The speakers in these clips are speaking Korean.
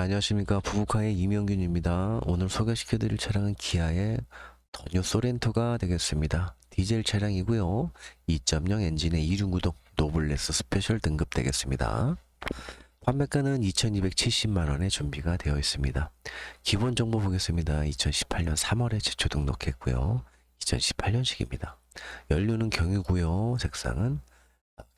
안녕하십니까. 부부카의 이명균입니다. 오늘 소개시켜 드릴 차량은 기아의 더뉴 소렌토가 되겠습니다. 디젤 차량이고요. 2.0 엔진의 이중구동 노블레스 스페셜 등급 되겠습니다. 판매가는 2270만원에 준비가 되어 있습니다. 기본 정보 보겠습니다. 2018년 3월에 제초 등록했고요. 2018년식입니다. 연료는 경유고요. 색상은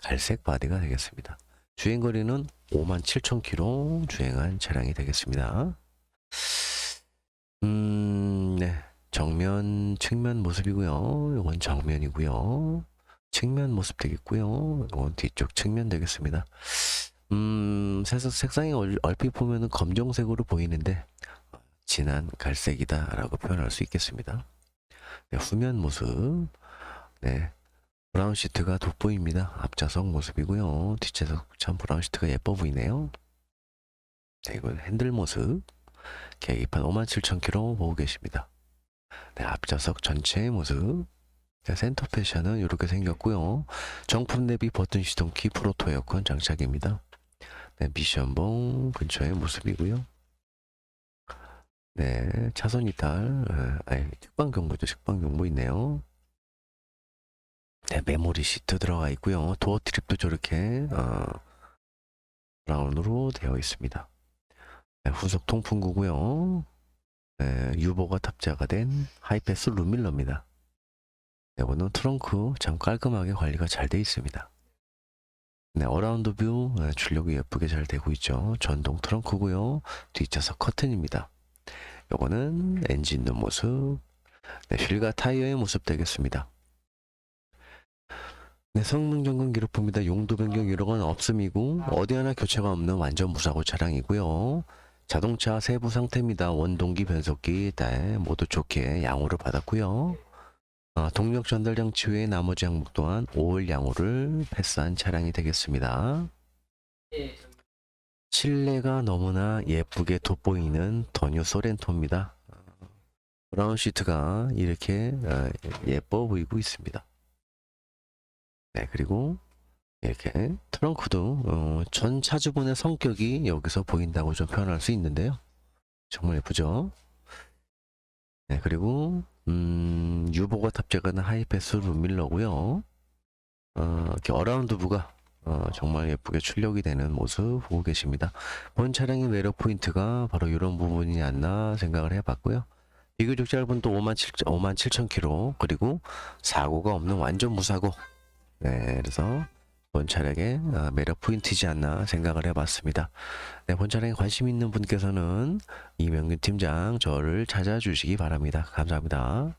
갈색 바디가 되겠습니다. 주행거리는 57,000km 주행한 차량이 되겠습니다. 음, 네. 정면, 측면 모습이고요. 이건 정면이고요. 측면 모습 되겠고요. 이건 뒤쪽 측면 되겠습니다. 음, 색상, 색상이 얼- 얼핏 보면은 검정색으로 보이는데 어, 진한 갈색이다라고 표현할 수 있겠습니다. 네, 후면 모습. 네. 브라운 시트가 돋보입니다. 앞좌석 모습이고요. 뒷좌석 참 브라운 시트가 예뻐 보이네요. 네, 이건 핸들 모습. 계기판 57,000km 보고 계십니다. 네, 앞좌석 전체의 모습. 네, 센터 패션은 이렇게 생겼고요. 정품 대비 버튼 시동키 프로토 에어컨 장착입니다. 네, 미션봉 근처의 모습이고요. 네, 차선 이탈, 에, 아니, 측방 경보죠. 측방 경보 있네요. 네, 메모리 시트 들어가 있고요. 도어 트립도 저렇게 어, 브라운으로 되어 있습니다. 네, 후속 통풍구고요. 네, 유보가 탑재가 된 하이패스 룸밀러입니다. 네, 이거는 트렁크 참 깔끔하게 관리가 잘 되어 있습니다. 네, 어라운드 뷰 네, 출력이 예쁘게 잘 되고 있죠. 전동 트렁크고요. 뒷좌석 커튼입니다. 요거는 엔진 룸 모습, 네, 휠과 타이어의 모습 되겠습니다. 네, 성능 점검 기록부입니다. 용도 변경 이력은 없음이고 어디 하나 교체가 없는 완전 무사고 차량이고요. 자동차 세부 상태입니다. 원동기 변속기 네, 모두 좋게 양호를 받았고요. 아, 동력 전달 장치 외에 나머지 항목 또한 5월 양호를 패스한 차량이 되겠습니다. 실내가 너무나 예쁘게 돋보이는 더뉴 소렌토입니다. 브라운 시트가 이렇게 어, 예뻐 보이고 있습니다. 네, 그리고 이렇게 트렁크도 어, 전 차주분의 성격이 여기서 보인다고 좀 표현할 수 있는데요. 정말 예쁘죠? 네, 그리고 음, 유보가 탑재가는 하이패스 룸밀러고요. 어, 이렇게 어라운드 부가 어, 정말 예쁘게 출력이 되는 모습 보고 계십니다. 본 차량의 매력 포인트가 바로 이런 부분이 않나 생각을 해봤고요. 비교적 짧은 또 5만 7, 5만 7천 킬로 그리고 사고가 없는 완전 무사고 네, 그래서 본 차량의 어, 매력 포인트이지 않나 생각을 해봤습니다. 네, 본 차량에 관심 있는 분께서는 이명균 팀장 저를 찾아주시기 바랍니다. 감사합니다.